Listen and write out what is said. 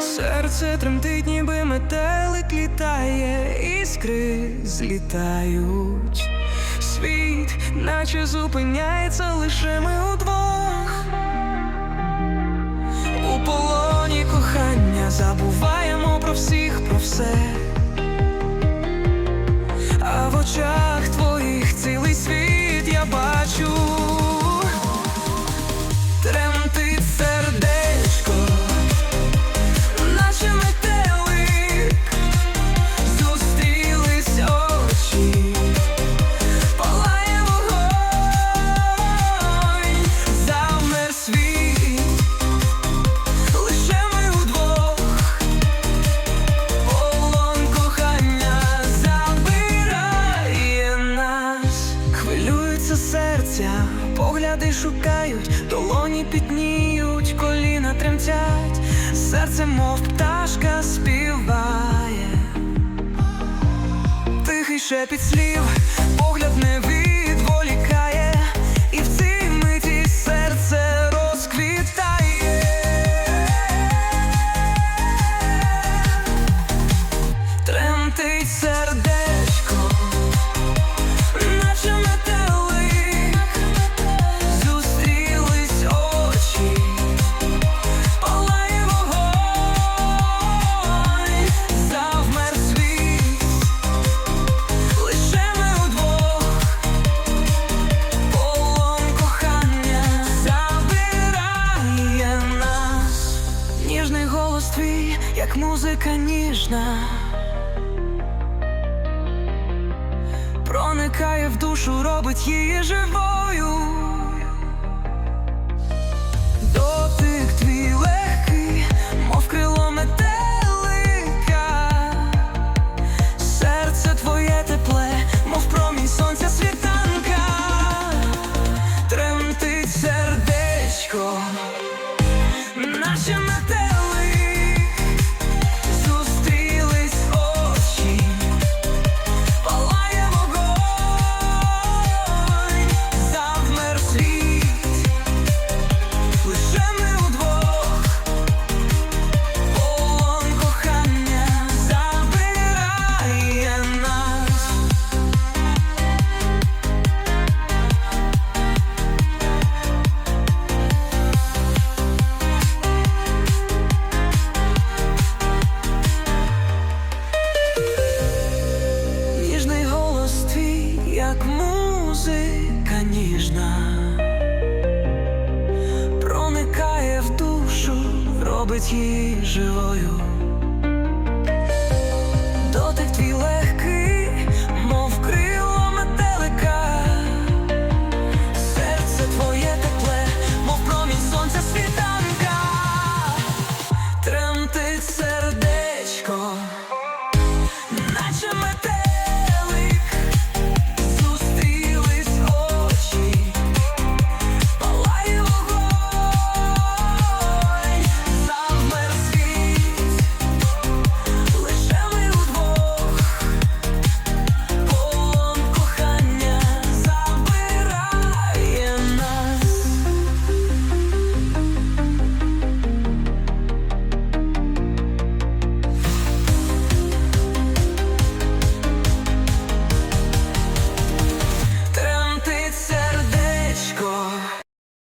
Серце тремтить, ніби метелик літає, іскри злітають. Світ, наче зупиняється лише ми удвох. У полоні кохання забуваємо про всіх, про все. шукають, долоні пітніють, коліна тремтять, серце, мов пташка співає, тихий шепіт слів. музика ніжна проникає в душу, робить її живою. робить її живою.